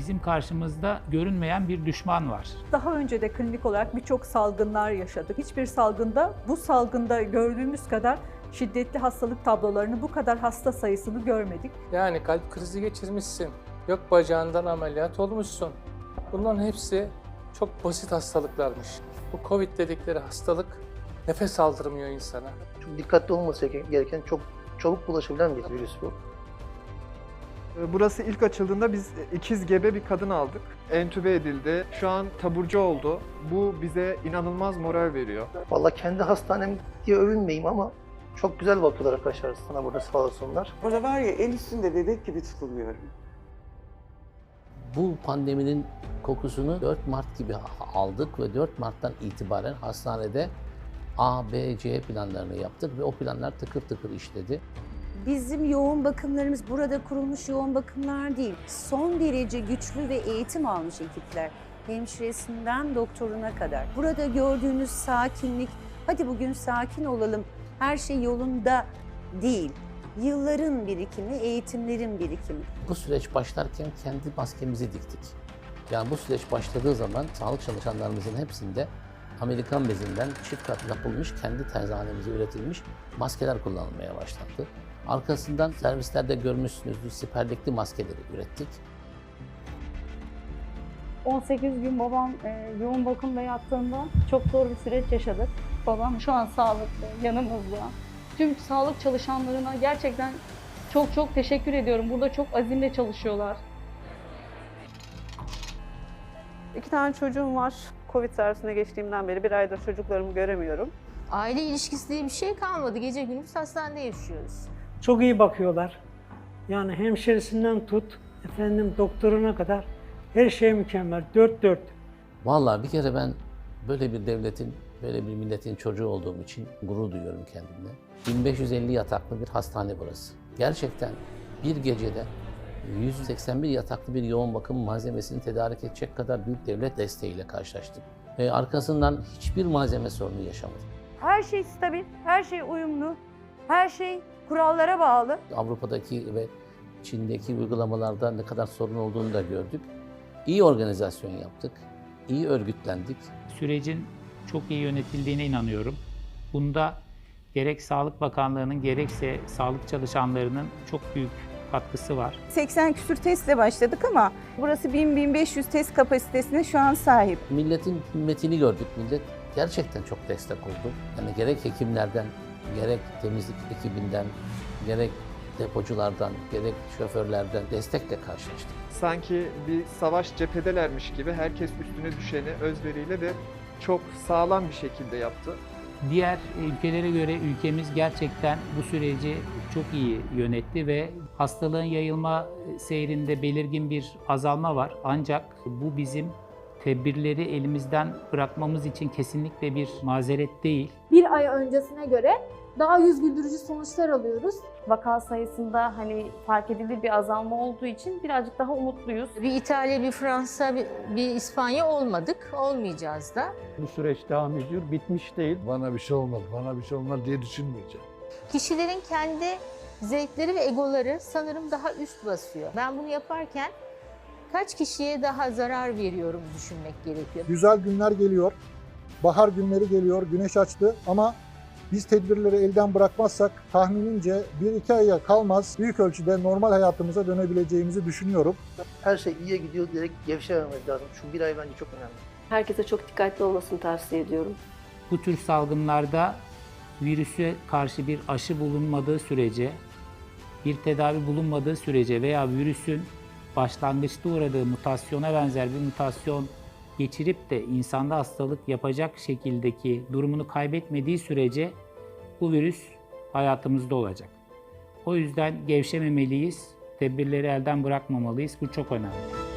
bizim karşımızda görünmeyen bir düşman var. Daha önce de klinik olarak birçok salgınlar yaşadık. Hiçbir salgında bu salgında gördüğümüz kadar şiddetli hastalık tablolarını, bu kadar hasta sayısını görmedik. Yani kalp krizi geçirmişsin. Yok bacağından ameliyat olmuşsun. Bunların hepsi çok basit hastalıklarmış. Bu Covid dedikleri hastalık nefes aldırmıyor insana. Çok dikkatli olması gereken çok çabuk bulaşabilen bir virüs bu. Ee, Burası ilk açıldığında biz ikiz gebe bir kadın aldık. Entübe edildi. Şu an taburcu oldu. Bu bize inanılmaz moral veriyor. Vallahi kendi hastanem diye övünmeyeyim ama çok güzel bakıyorlar arkadaşlar sana burada sağ olsunlar. Burada var ya el üstünde bebek gibi tutuluyorum. Bu pandeminin kokusunu 4 Mart gibi aldık ve 4 Mart'tan itibaren hastanede A, B, C planlarını yaptık ve o planlar tıkır tıkır işledi. Bizim yoğun bakımlarımız burada kurulmuş yoğun bakımlar değil. Son derece güçlü ve eğitim almış ekipler. Hemşiresinden doktoruna kadar. Burada gördüğünüz sakinlik, hadi bugün sakin olalım, her şey yolunda değil. Yılların birikimi, eğitimlerin birikimi. Bu süreç başlarken kendi maskemizi diktik. Yani bu süreç başladığı zaman sağlık çalışanlarımızın hepsinde Amerikan bezinden çift kat yapılmış, kendi terzanemizde üretilmiş maskeler kullanılmaya başlandı. Arkasından servislerde görmüşsünüzdür siperlikli maskeleri ürettik. 18 gün babam e, yoğun bakımda yattığında çok zor bir süreç yaşadık. Babam şu an sağlıklı, yanımızda. Tüm sağlık çalışanlarına gerçekten çok çok teşekkür ediyorum. Burada çok azimle çalışıyorlar. İki tane çocuğum var. Covid servisine geçtiğimden beri bir aydır çocuklarımı göremiyorum. Aile ilişkisi diye bir şey kalmadı. Gece gündüz hastanede yaşıyoruz. Çok iyi bakıyorlar. Yani hemşerisinden tut, efendim doktoruna kadar her şey mükemmel. Dört dört. Vallahi bir kere ben böyle bir devletin, böyle bir milletin çocuğu olduğum için gurur duyuyorum kendimle. 1550 yataklı bir hastane burası. Gerçekten bir gecede 181 yataklı bir yoğun bakım malzemesini tedarik edecek kadar büyük devlet desteğiyle karşılaştık. Ve arkasından hiçbir malzeme sorunu yaşamadık. Her şey stabil, her şey uyumlu, her şey kurallara bağlı. Avrupa'daki ve Çin'deki uygulamalarda ne kadar sorun olduğunu da gördük. İyi organizasyon yaptık, iyi örgütlendik. Sürecin çok iyi yönetildiğine inanıyorum. Bunda gerek Sağlık Bakanlığı'nın gerekse sağlık çalışanlarının çok büyük katkısı var. 80 küsür testle başladık ama burası 1000-1500 test kapasitesine şu an sahip. Milletin himmetini gördük. Millet gerçekten çok destek oldu. Yani gerek hekimlerden, gerek temizlik ekibinden, gerek depoculardan, gerek şoförlerden destekle karşılaştık. Sanki bir savaş cephedelermiş gibi herkes üstüne düşeni özveriyle ve çok sağlam bir şekilde yaptı. Diğer ülkelere göre ülkemiz gerçekten bu süreci çok iyi yönetti ve hastalığın yayılma seyrinde belirgin bir azalma var. Ancak bu bizim tedbirleri elimizden bırakmamız için kesinlikle bir mazeret değil. Bir ay öncesine göre daha yüz güldürücü sonuçlar alıyoruz. Vaka sayısında hani fark edilir bir azalma olduğu için birazcık daha umutluyuz. Bir İtalya, bir Fransa, bir, bir İspanya olmadık. Olmayacağız da. Bu süreç devam ediyor. Bitmiş değil. Bana bir şey olmaz, bana bir şey olmaz diye düşünmeyeceğim. Kişilerin kendi zevkleri ve egoları sanırım daha üst basıyor. Ben bunu yaparken kaç kişiye daha zarar veriyorum düşünmek gerekiyor. Güzel günler geliyor, bahar günleri geliyor, güneş açtı ama biz tedbirleri elden bırakmazsak tahminimce 1-2 aya kalmaz büyük ölçüde normal hayatımıza dönebileceğimizi düşünüyorum. Her şey iyiye gidiyor diyerek gevşememek lazım. Şu bir ay bence çok önemli. Herkese çok dikkatli olmasını tavsiye ediyorum. Bu tür salgınlarda virüse karşı bir aşı bulunmadığı sürece, bir tedavi bulunmadığı sürece veya virüsün başlangıçta uğradığı mutasyona benzer bir mutasyon geçirip de insanda hastalık yapacak şekildeki durumunu kaybetmediği sürece bu virüs hayatımızda olacak. O yüzden gevşememeliyiz, tedbirleri elden bırakmamalıyız. Bu çok önemli.